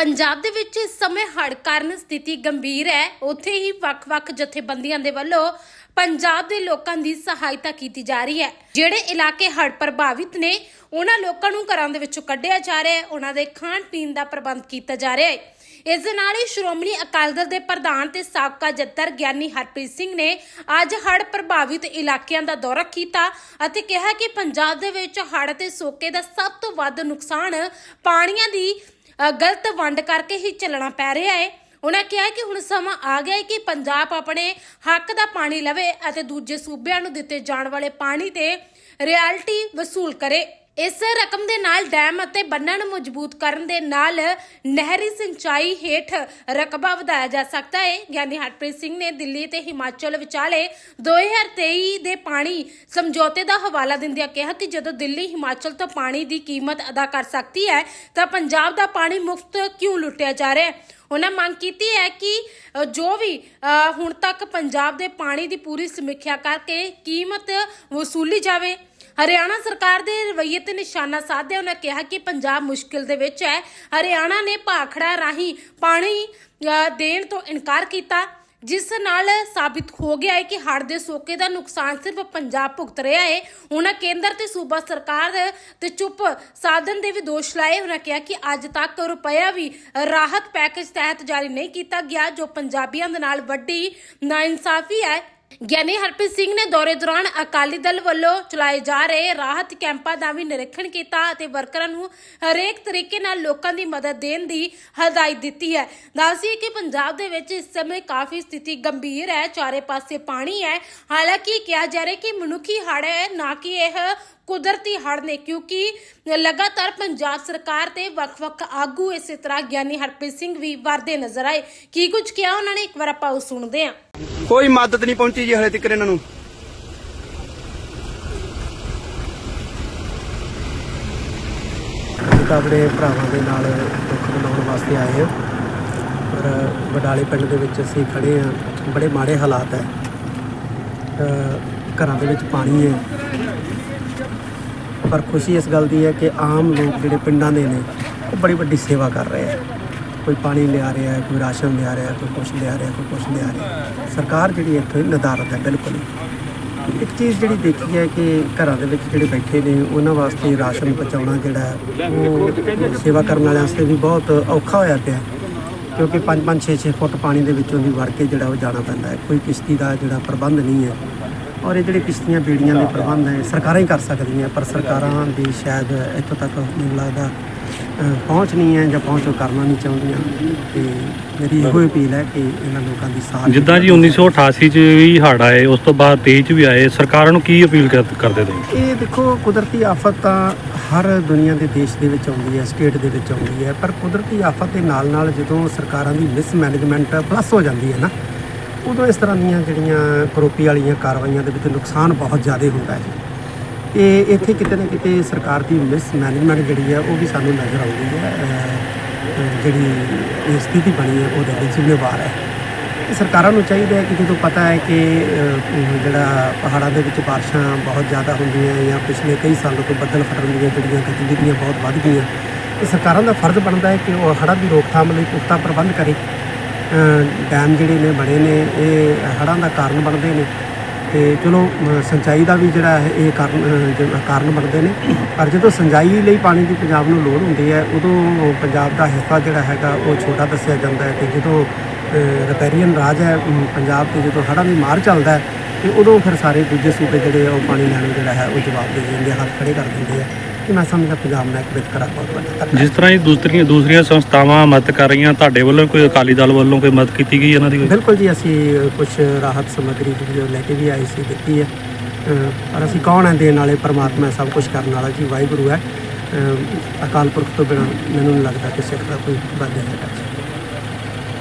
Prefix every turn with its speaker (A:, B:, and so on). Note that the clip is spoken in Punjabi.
A: ਪੰਜਾਬ ਦੇ ਵਿੱਚ ਇਸ ਸਮੇਂ ਹੜ ਕਾਰਨ ਸਥਿਤੀ ਗੰਭੀਰ ਹੈ। ਉੱਥੇ ਹੀ ਵੱਖ-ਵੱਖ ਜਥੇਬੰਦੀਆਂ ਦੇ ਵੱਲੋਂ ਪੰਜਾਬ ਦੇ ਲੋਕਾਂ ਦੀ ਸਹਾਇਤਾ ਕੀਤੀ ਜਾ ਰਹੀ ਹੈ। ਜਿਹੜੇ ਇਲਾਕੇ ਹੜ੍ਹ ਪ੍ਰਭਾਵਿਤ ਨੇ, ਉਹਨਾਂ ਲੋਕਾਂ ਨੂੰ ਘਰਾਂ ਦੇ ਵਿੱਚੋਂ ਕੱਢਿਆ ਜਾ ਰਿਹਾ ਹੈ। ਉਹਨਾਂ ਦੇ ਖਾਣ ਪੀਣ ਦਾ ਪ੍ਰਬੰਧ ਕੀਤਾ ਜਾ ਰਿਹਾ ਹੈ। ਇਸ ਦੇ ਨਾਲ ਹੀ ਸ਼੍ਰੋਮਣੀ ਅਕਾਲੀ ਦਲ ਦੇ ਪ੍ਰਧਾਨ ਤੇ ਸਾਬਕਾ ਜੱਤਰ ਗਿਆਨੀ ਹਰਪ੍ਰੀਤ ਸਿੰਘ ਨੇ ਅੱਜ ਹੜ੍ਹ ਪ੍ਰਭਾਵਿਤ ਇਲਾਕਿਆਂ ਦਾ ਦੌਰਾ ਕੀਤਾ ਅਤੇ ਕਿਹਾ ਕਿ ਪੰਜਾਬ ਦੇ ਵਿੱਚ ਹੜ੍ਹ ਤੇ ਸੋਕੇ ਦਾ ਸਭ ਤੋਂ ਵੱਧ ਨੁਕਸਾਨ ਪਾਣੀਆਂ ਦੀ ਗਲਤ ਵੰਡ ਕਰਕੇ ਹੀ ਚੱਲਣਾ ਪੈ ਰਿਹਾ ਹੈ ਉਹਨਾਂ ਕਿਹਾ ਕਿ ਹੁਣ ਸਮਾਂ ਆ ਗਿਆ ਹੈ ਕਿ ਪੰਜਾਬ ਆਪਣੇ ਹੱਕ ਦਾ ਪਾਣੀ ਲਵੇ ਅਤੇ ਦੂਜੇ ਸੂਬਿਆਂ ਨੂੰ ਦਿੱਤੇ ਜਾਣ ਵਾਲੇ ਪਾਣੀ ਤੇ ਰਿਐਲਿਟੀ ਵਸੂਲ ਕਰੇ। ਇਸ ਰਕਮ ਦੇ ਨਾਲ ਡੈਮ ਅਤੇ ਬੰਨਾਂ ਨੂੰ ਮਜ਼ਬੂਤ ਕਰਨ ਦੇ ਨਾਲ ਨਹਿਰੀ ਸਿੰਚਾਈ ਹੇਠ ਰਕਬਾ ਵਧਾਇਆ ਜਾ ਸਕਦਾ ਹੈ। ਗਿਆਨੀ ਹਰਪ੍ਰੀਤ ਸਿੰਘ ਨੇ ਦਿੱਲੀ ਤੇ ਹਿਮਾਚਲ ਵਿਚਾਲੇ 2023 ਦੇ ਪਾਣੀ ਸਮਝੌਤੇ ਦਾ ਹਵਾਲਾ ਦਿੰਦਿਆਂ ਕਿਹਾ ਕਿ ਜਦੋਂ ਦਿੱਲੀ ਹਿਮਾਚਲ ਤੋਂ ਪਾਣੀ ਦੀ ਕੀਮਤ ਅਦਾ ਕਰ ਸਕਦੀ ਹੈ, ਤਾਂ ਪੰਜਾਬ ਦਾ ਪਾਣੀ ਮੁਫਤ ਕਿਉਂ ਲੁੱਟਿਆ ਜਾ ਰਿਹਾ ਹੈ? ਉਹਨਾਂ ਮੰਗ ਕੀਤੀ ਹੈ ਕਿ ਜੋ ਵੀ ਹੁਣ ਤੱਕ ਪੰਜਾਬ ਦੇ ਪਾਣੀ ਦੀ ਪੂਰੀ ਸਮੀਖਿਆ ਕਰਕੇ ਕੀਮਤ ਵਸੂਲੀ ਜਾਵੇ। ਹਰਿਆਣਾ ਸਰਕਾਰ ਦੇ ਰਵੱਈਏ ਤੇ ਨਿਸ਼ਾਨਾ ਸਾਧਿਆ, ਉਹਨਾਂ ਕਿਹਾ ਕਿ ਪੰਜਾਬ ਮੁਸ਼ਕਿਲ ਦੇ ਵਿੱਚ ਹੈ। ਹਰਿਆਣਾ ਨੇ ਭਾਖੜਾ ਰਾਹੀਂ ਪਾਣੀ ਦੇਣ ਤੋਂ ਇਨਕਾਰ ਕੀਤਾ, ਜਿਸ ਨਾਲ ਸਾਬਿਤ ਹੋ ਗਿਆ ਹੈ ਕਿ ਹੜ੍ਹ ਦੇ ਸੋਕੇ ਦਾ ਨੁਕਸਾਨ ਸਿਰਫ ਪੰਜਾਬ ਭੁਗਤ ਰਿਹਾ ਹੈ। ਉਹਨਾਂ ਕੇਂਦਰ ਤੇ ਸੂਬਾ ਸਰਕਾਰ ਤੇ ਚੁੱਪ ਸਾਧਨ ਦੇ ਵੀ ਦੋਸ਼ ਲਾਏ। ਉਹਨਾਂ ਕਿਹਾ ਕਿ ਅੱਜ ਤੱਕ ਰੁਪਇਆ ਵੀ ਰਾਹਤ ਪੈਕੇਜ ਤਹਿਤ ਜਾਰੀ ਨਹੀਂ ਕੀਤਾ ਗਿਆ, ਜੋ ਪੰਜਾਬੀਆਂ ਦੇ ਨਾਲ ਵੱਡੀ ਨਾਇਨਸਾਫੀ ਹੈ। ਗਿਆਨੀ ਹਰਪ੍ਰੀਤ ਸਿੰਘ ਨੇ ਦੌਰੇ ਦੌਰਾਨ ਅਕਾਲੀ ਦਲ ਵੱਲੋਂ ਚਲਾਏ ਜਾ ਰਹੇ ਰਾਹਤ ਕੈਂਪਾਂ ਦਾ ਵੀ ਨਿਰੀਖਣ ਕੀਤਾ ਅਤੇ ਵਰਕਰਾਂ ਨੂੰ ਹਰੇਕ ਤਰੀਕੇ ਨਾਲ ਲੋਕਾਂ ਦੀ ਮਦਦ ਦੇਣ ਦੀ ਹਦਾਇਤ ਦਿੱਤੀ ਹੈ। ਦੱਸੀਏ ਕਿ ਪੰਜਾਬ ਦੇ ਵਿੱਚ ਇਸ ਸਮੇਂ ਕਾਫੀ ਸਥਿਤੀ ਗੰਭੀਰ ਹੈ, ਚਾਰੇ ਪਾਸੇ ਪਾਣੀ ਹੈ। ਹਾਲਾਂਕਿ ਕਿਹਾ ਜਾ ਰਿਹਾ ਕਿ ਮਨੁੱਖੀ ਹੜ੍ਹ ਹੈ, ਨਾ ਕਿ ਇਹ ਕੁਦਰਤੀ ਹੜ੍ਹ ਨੇ ਕਿਉਂਕਿ ਲਗਾਤਾਰ ਪੰਜਾਬ ਸਰਕਾਰ ਤੇ ਵੱਖ-ਵੱਖ ਆਗੂ ਇਸੇ ਤਰ੍ਹਾਂ ਗਿਆਨੀ ਹਰਪ੍ਰੀਤ ਸਿੰਘ ਵੀ ਵਰਦੇ ਨਜ਼ਰ ਆਏ। ਕੀ ਕੁਝ ਕਿਹਾ ਉਹਨਾਂ ਨੇ? ਇੱਕ ਵਾਰ ਆਪਾਂ ਉਹ ਸੁਣਦੇ ਹਾਂ।
B: ਕੋਈ ਮਦਦ ਨਹੀਂ ਪਹੁੰਚੀ ਜੀ ਹਲੇ ਤੱਕ ਇਹਨਾਂ ਨੂੰ।
C: ਤਾਂ ਆਪਣੇ ਭਰਾਵਾਂ ਦੇ ਨਾਲ ਦੁੱਖ ਮਨਾਉਣ ਵਾਸਤੇ ਆਏ ਹਾਂ। ਪਰ ਬਡਾਲੇ ਪਿੰਡ ਦੇ ਵਿੱਚ ਅਸੀਂ ਖੜੇ ਹਾਂ। ਬੜੇ ਮਾੜੇ ਹਾਲਾਤ ਹੈ। ਘਰਾਂ ਦੇ ਵਿੱਚ ਪਾਣੀ ਹੈ। ਪਰ ਖੁਸ਼ੀ ਇਸ ਗੱਲ ਦੀ ਹੈ ਕਿ ਆਮ ਲੋਕ ਜਿਹੜੇ ਪਿੰਡਾਂ ਦੇ ਨੇ, ਉਹ ਬੜੀ ਵੱਡੀ ਸੇਵਾ ਕਰ ਰਹੇ ਆ। ਕੋਈ ਪਾਣੀ ਲਿਆ ਰਿਹਾ ਹੈ, ਕੋਈ ਰਾਸ਼ਨ ਲਿਆ ਰਿਹਾ ਕੋਈ ਕੁਛ ਲਿਆ ਰਿਹਾ, ਕੋਈ ਕੁਛ ਲਿਆ ਰਿਹਾ ਸਰਕਾਰ ਜਿਹੜੀ ਇੱਥੇ ਨਦਾਰਤ ਹੈ, ਬਿਲਕੁਲ। ਹੀ ਇੱਕ ਚੀਜ਼ ਜਿਹੜੀ ਦੇਖੀ ਹੈ ਕਿ ਘਰਾਂ ਦੇ ਵਿੱਚ ਜਿਹੜੇ ਬੈਠੇ ਨੇ, ਉਹਨਾਂ ਵਾਸਤੇ ਰਾਸ਼ਨ ਪਹੁੰਚਾਉਣਾ ਜਿਹੜਾ ਉਹ ਸੇਵਾ ਕਰਨ ਵਾਲਿਆਂ ਵਾਸਤੇ ਵੀ ਬਹੁਤ ਔਖਾ ਹੋਇਆ ਪਿਆ ਕਿਉਂਕਿ 5-5 6-6 ਫੁੱਟ ਪਾਣੀ ਦੇ ਵਿੱਚੋਂ ਦੀ ਵੜ ਕੇ ਜਿਹੜਾ ਉਹ ਜਾਣਾ ਪੈਂਦਾ ਹੈ। ਕੋਈ ਕਿਸ਼ਤੀ ਦਾ ਜਿਹੜਾ ਪ੍ਰਬੰਧ ਨਹੀਂ ਹੈ ਔਰ ਇਹ ਜਿਹੜੇ ਕਿਸ਼ਤੀਆਂ ਬੇੜੀਆਂ ਦੇ ਪ੍ਰਬੰਧ ਹੈ ਸਰਕਾਰਾਂ ਹੀ ਕਰ ਸਕਦੀਆਂ ਪਰ ਸਰਕਾਰਾਂ ਦੀ ਸ਼ਾਇਦ ਇੱਥੋਂ ਤੱਕ ਮੈਨੂੰ ਲੱਗਦਾ ਪਹੁੰਚ ਨਹੀਂ ਹੈ ਜਾਂ ਪਹੁੰਚ ਉਹ ਕਰਨਾ ਨਹੀਂ ਚਾਹੁੰਦੀਆਂ। ਤੇ ਮੇਰੀ ਇਹੋ ਅਪੀਲ ਹੈ ਕਿ ਇਹਨਾਂ ਲੋਕਾਂ ਦੀ ਸਾਥ
D: ਜਿੱਦਾਂ ਜੀ 1988 ਚ ਵੀ ਹੜ੍ਹ ਆਏ ਉਸ ਤੋਂ ਬਾਅਦ 23 ਚ ਵੀ ਆਏ ਸਰਕਾਰਾਂ ਨੂੰ ਕੀ ਅਪੀਲ ਕਰ- ਕਰਦੇ ਤੁਸੀਂ
C: ਇਹ ਦੇਖੋ ਕੁਦਰਤੀ ਆਫਤ ਤਾਂ ਹਰ ਦੁਨੀਆ ਦੇ ਦੇਸ਼ ਦੇ ਵਿੱਚ ਆਉਂਦੀ ਹੈ ਸਟੇਟ ਦੇ ਵਿੱਚ ਆਉਂਦੀ ਹੈ ਪਰ ਕੁਦਰਤੀ ਆਫਤ ਦੇ ਨਾਲ ਨਾਲ ਜਦੋਂ ਸਰਕਾਰਾਂ ਦੀ ਮਿਸਮੈਨੇਜਮੈਂਟ ਪਲੱਸ ਹੋ ਜਾਂਦੀ ਹੈ ਨਾ ਉਦੋਂ ਇਸ ਤਰ੍ਹਾਂ ਦੀਆਂ ਜਿਹੜੀਆਂ ਕਰੋਪੀ ਵਾਲੀਆਂ ਕਾਰਵਾਈਆਂ ਦੇ ਵਿੱਚ ਨੁਕਸਾਨ ਬਹੁਤ ਜ਼ਿਆਦਾ ਹੁੰਦਾ ਹੈ। ਇਹ ਇੱਥੇ ਕਿਤੇ ਨਾ ਕਿਤੇ ਸਰਕਾਰ ਦੀ ਮਿਸਮੈਨੇਜਮੈਂਟ ਜਿਹੜੀ ਹੈ, ਉਹ ਵੀ ਸਾਨੂੰ ਨਜ਼ਰ ਆਉਂਦੀ ਹੈ। ਜਿਹੜੀ ਇਹ ਸਥਿਤੀ ਬਣੀ ਹੈ, ਉਹਦੇ ਲਈ ਜ਼ਿੰਮੇਵਾਰ ਹੈ। ਤੇ ਸਰਕਾਰਾਂ ਨੂੰ ਚਾਹੀਦਾ ਹੈ ਕਿ ਜਦੋਂ ਪਤਾ ਹੈ ਕਿ ਜਿਹੜਾ ਪਹਾੜਾਂ ਦੇ ਵਿੱਚ ਬਾਰਿਸ਼ਾਂ ਬਹੁਤ ਜ਼ਿਆਦਾ ਹੁੰਦੀਆਂ ਜਾਂ ਪਿਛਲੇ ਕਈ ਸਾਲਾਂ ਤੋਂ ਬੱਦਲ ਫਟਣ ਦੀਆਂ ਜਿਹੜੀਆਂ ਗਤੀਵਿਧੀਆਂ ਬਹੁਤ ਵੱਧ ਗਈਆਂ, ਤੇ ਸਰਕਾਰਾਂ ਦਾ ਫਰਜ਼ ਬਣਦਾ ਹੈ ਕਿ ਉਹ ਹੜ੍ਹਾਂ ਦੀ ਰੋਕਥਾਮ ਲਈ ਪੁਖਤਾ ਪ੍ਰਬੰਧ ਕਰੇ। ਡੈਮ ਜਿਹੜੇ ਨੇ ਬਣੇ ਨੇ ਇਹ ਹੜ੍ਹਾਂ ਦਾ ਕਾਰਨ ਬਣਦੇ ਨੇ। ਤੇ ਚਲੋ ਸਿੰਚਾਈ ਦਾ ਵੀ ਜਿਹੜਾ ਹੈ ਇਹ ਕਾਰਨ ਕਾਰਨ ਬਣਦੇ ਨੇ। ਪਰ ਜਦੋਂ ਸਿੰਚਾਈ ਲਈ ਪਾਣੀ ਦੀ ਪੰਜਾਬ ਨੂੰ ਲੋੜ ਹੁੰਦੀ ਹੈ ਉਦੋਂ ਪੰਜਾਬ ਦਾ ਹਿੱਸਾ ਜਿਹੜਾ ਹੈਗਾ ਉਹ ਛੋਟਾ ਦੱਸਿਆ ਜਾਂਦਾ ਹੈ ਤੇ ਜਦੋਂ ਰਪੈਰੀਅਨ ਰਾਜ ਹੈ ਪੰਜਾਬ ਤੇ ਜਦੋਂ ਹੜ੍ਹਾਂ ਦੀ ਮਾਰ ਚੱਲਦਾ ਹੈ ਤੇ ਉਦੋਂ ਫਿਰ ਸਾਰੇ ਦੂਜੇ ਸੂਬੇ ਜਿਹੜੇ ਆ ਉਹ ਪਾਣੀ ਲੈਣ ਜਿਹੜਾ ਹੈ ਉਹ ਜਵਾਬ ਦੇ ਦਿੰਦੇ ਆ, ਹੱਥ ਖੜੇ ਕਰ ਦਿੰਦੇ ਆ। ਕਿ ਮੈਂ ਸਮਝਦਾ ਪੰਜਾਬ ਨਾਲ ਇੱਕ ਵਿਤਕਰਾ ਬਹੁਤ ਵੱਡਾ
D: ਜਿਸ ਤਰ੍ਹਾਂ ਹੀ ਦੂਸਰੀਆਂ ਦੂਸਰੀਆਂ ਸੰਸਥਾਵਾਂ ਮਦਦ ਕਰ ਰਹੀਆਂ ਤੁਹਾਡੇ ਵੱਲੋਂ ਕੋਈ ਅਕਾਲੀ ਦਲ ਵੱਲੋਂ ਕੋਈ ਮਦਦ ਕੀਤੀ ਗਈ ਇਹਨਾਂ ਦੀ ਕੋਈ?
C: ਬਿਲਕੁਲ ਜੀ ਅਸੀਂ ਕੁਝ ਰਾਹਤ ਸਮੱਗਰੀ ਜਿਹੜੀ ਉਹ ਲੈ ਕੇ ਵੀ ਆਏ ਸੀ ਦਿੱਤੀ ਹੈ। ਪਰ ਅਸੀਂ ਕੌਣ ਹੈ ਦੇਣ ਵਾਲੇ? ਪਰਮਾਤਮਾ ਹੈ, ਸਭ ਕੁਝ ਕਰਨ ਵਾਲਾ ਜੀ ਵਾਹਿਗੁਰੂ ਹੈ। ਅਕਾਲ ਪੁਰਖ ਤੋਂ ਬਿਨਾਂ ਮੈਨੂੰ ਨਹੀਂ ਲੱਗਦਾ ਕਿ ਸਿੱਖ ਦਾ ਕੋਈ ਵਾਧਾ ਹੈਗਾ